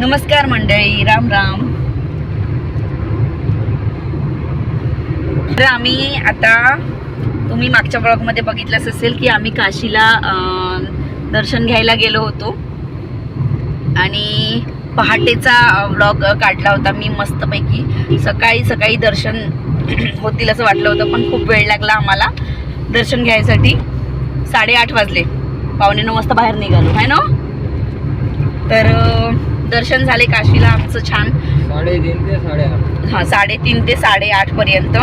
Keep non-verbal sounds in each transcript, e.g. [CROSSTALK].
नमस्कार मंडळी राम राम. तर आम्ही आता तुम्ही मागच्या ब्लॉगमध्ये बघितलंच असेल की आम्ही काशीला दर्शन घ्यायला गेलो होतो. आणि पहाटेचा ब्लॉग काढला होता मी मस्तपैकी. सकाळी सकाळी दर्शन [CLEARS THROAT] होतील असं वाटलं होतं पण खूप वेळ लागला आम्हाला दर्शन घ्यायसाठी. साडेआठ वाजले. पावणे नऊ वाजता बाहेर निघालो. आहे ना? तर दर्शन झाले काशीला आमचं छान. साडेतीन ते साडेआठ. हां साडेतीन ते साडेआठ पर्यंत.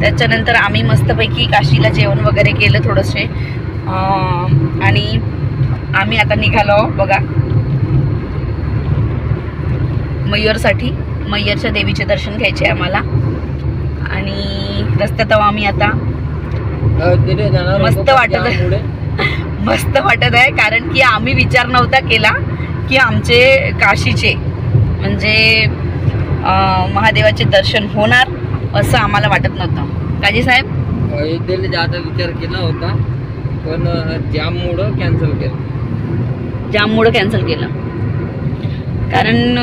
त्याच्यानंतर आम्ही मस्तपैकी काशीला जेवण वगैरे केलं थोडंसे. आणि आम्ही आता निघालो बघा. मयूरसाठी मय्यरच्या देवीचे दर्शन घ्यायचे आम्हाला. आणि रस्त्यात आम्ही आता. मस्त वाटत [LAUGHS] मस्त वाटत आहे कारण की आम्ही विचार नव्हता केला. की आमचे काशीचे म्हणजे महादेवाचे दर्शन होणार असं आम्हाला वाटत नव्हतं. काजी साहेब? अयोध्येला जायचा विचार केला होता पण जाममुळं कॅन्सल केलं. जाममुळं कॅन्सल केलं. कारण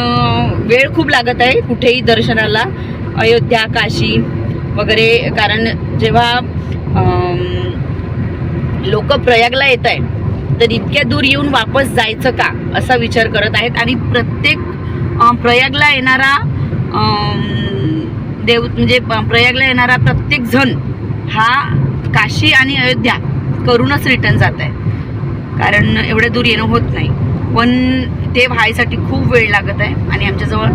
वेळ खूप लागत आहे कुठेही दर्शनाला अयोध्या काशी वगैरे कारण जेव्हा लोक प्रयागला येत आहे तर इतक्या दूर येऊन वापस जायचं का? असा विचार करत आहेत. आणि प्रत्येक प्रयागला येणारा देव म्हणजे प्रयागला येणारा प्रत्येक जण हा काशी आणि अयोध्या करूनच रिटर्न जात आहे. कारण एवढ्या दूर येणं होत नाही. पण ते व्हायसाठी खूप वेळ लागत आहे आणि आमच्याजवळ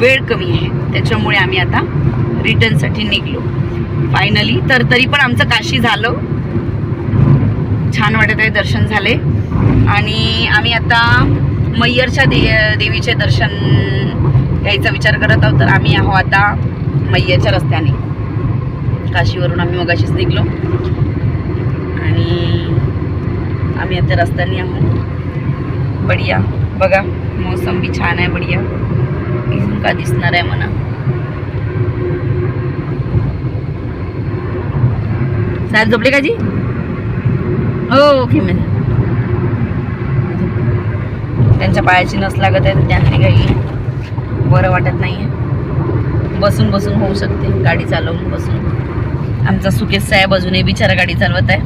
वेळ कमी आहे. त्याच्यामुळे आम्ही आता रिटर्नसाठी निघलो. फायनली तर तरी पण आमचं काशी झालं. छान वाटत आहे दर्शन झाले. आणि आम्ही आता मय्यरच्या दे देवीचे दर्शन घ्यायचा विचार करत आहोत तर आम्ही आहो आता मय्यरच्या रस्त्याने. काशीवरून आम्ही मगाशीच निघलो. आणि आम्ही आता रस्त्याने आहोत. बढिया. बघा मोसम बी छान आहे बढिया. इजून का दिसणार आहे म्हणा. साहेब झोपले का जी ओके मॅम त्यांच्या पायाची नस लागत आहे तर त्याने काही बरं वाटत नाही आहे बसून बसून होऊ शकते गाडी चालवून बसून. आमचा सुकेश साहेब अजूनही बिचारा गाडी चालवत आहे.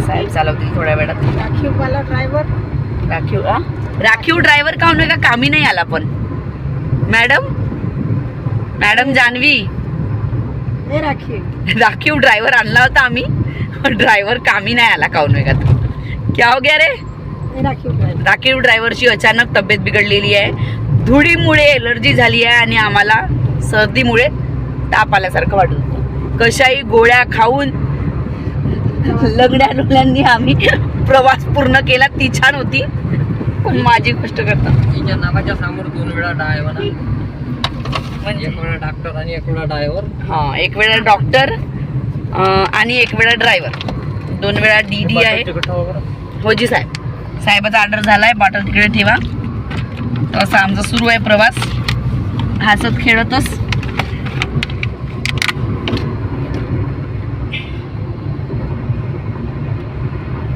साहेब चालवतील थोड्या वेळात. राखीववाला ड्रायव्हर राखीव? राखीव ड्रायव्हर का कामी नाही आला पण. मॅडम? मॅडम जान्हवी? हे राखीव राखीव ड्रायव्हर आणला होता आम्ही. ड्रायव्हर कामी नाही आला काऊन वेगळा क्या हो गया रे? राखीव ड्रायव्हर राखीव ड्रायव्हरची अचानक तब्येत बिघडलेली आहे. धुळीमुळे एलर्जी झाली आहे आणि आम्हाला सर्दीमुळे ताप आल्यासारखं वाटत होतं. कशाही गोळ्या खाऊन लग्न्या लुगड्यांनी आम्ही प्रवास पूर्ण केला. ती छान होती. पण माझी गोष्ट करता. तिच्या नावाच्या समोर दोन वेळा ड्रायव्हर म्हणजे एक वेळा डॉक्टर आणि एक वेळा ड्रायव्हर हा एक वेळा डॉक्टर आणि एक वेळा ड्रायव्हर दोन वेळा डी डी आहे. हो जी साहेब. साहेबाचा ऑर्डर झालाय बॉटल तिकडे ठेवा. असा आमचा सुरू आहे प्रवास. हसत खेळतच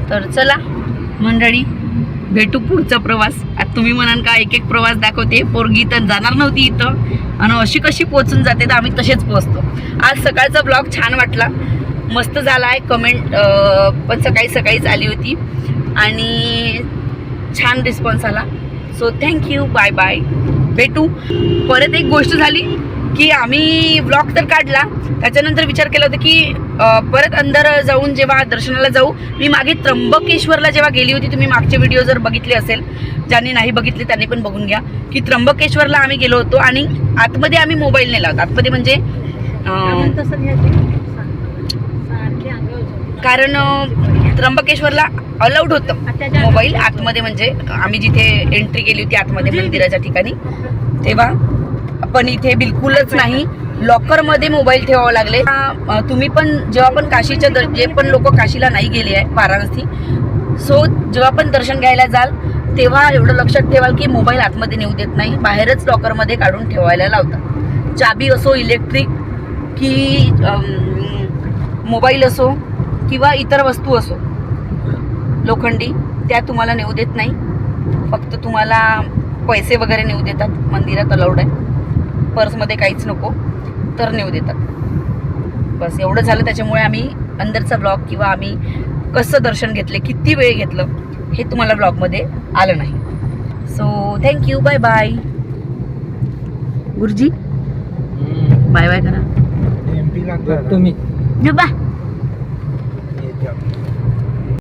तर चला मंडळी. भेटू पुढचा प्रवास. आता तुम्ही म्हणाल का एक एक प्रवास दाखवते. पोरगी तर जाणार नव्हती इथं. आणि अशी कशी पोचून जाते तर आम्ही तसेच पोचतो. आज सकाळचा ब्लॉग छान वाटला. मस्त झाला आहे कमेंट पण सकाळी सकाळीच आली होती. आणि छान रिस्पॉन्स आला. सो थँक्यू बाय बाय भेटू. परत एक गोष्ट झाली. की आम्ही ब्लॉग तर काढला. त्याच्यानंतर विचार केला होता की परत अंदर जाऊन जेव्हा दर्शनाला जाऊ मी मागे त्र्यंबकेश्वरला जेव्हा गेली होती तुम्ही मागचे व्हिडिओ जर बघितले असेल ज्यांनी नाही बघितले त्यांनी पण बघून घ्या. की त्र्यंबकेश्वरला आम्ही गेलो होतो आणि आतमध्ये आम्ही मोबाईल नेला होता. आतमध्ये म्हणजे. कारण त्र्यंबकेश्वरला अलाउड होतं. मोबाईल आतमध्ये म्हणजे आम्ही जिथे एंट्री केली होती आतमध्ये मंदिराच्या ठिकाणी तेव्हा पण इथे बिलकुलच नाही. लॉकरमध्ये मोबाईल ठेवावं लागले. तुम्ही पण जेव्हा पण काशीच्या जे पण लोक काशीला नाही गेले आहे वाराणसी सो जेव्हा पण दर्शन घ्यायला जाल तेव्हा एवढं लक्षात ठेवाल की मोबाईल आतमध्ये नेऊ देत नाही बाहेरच लॉकरमध्ये काढून ठेवायला लावतात. चाबी असो इलेक्ट्रिक की मोबाईल असो किंवा इतर वस्तू असो लोखंडी त्या तुम्हाला नेऊ देत नाही. फक्त तुम्हाला पैसे वगैरे नेऊ देतात. मंदिरात अलाउड आहे. पर्समध्ये काहीच नको तर नेऊ देतात. बस एवढं झालं त्याच्यामुळे आम्ही अंदरचा ब्लॉग किंवा आम्ही कसं दर्शन घेतले किती वेळ घेतलं हे तुम्हाला ब्लॉगमध्ये आलं नाही. So thank you bye bye Guruji bye bye करा. तुम्ही. बाय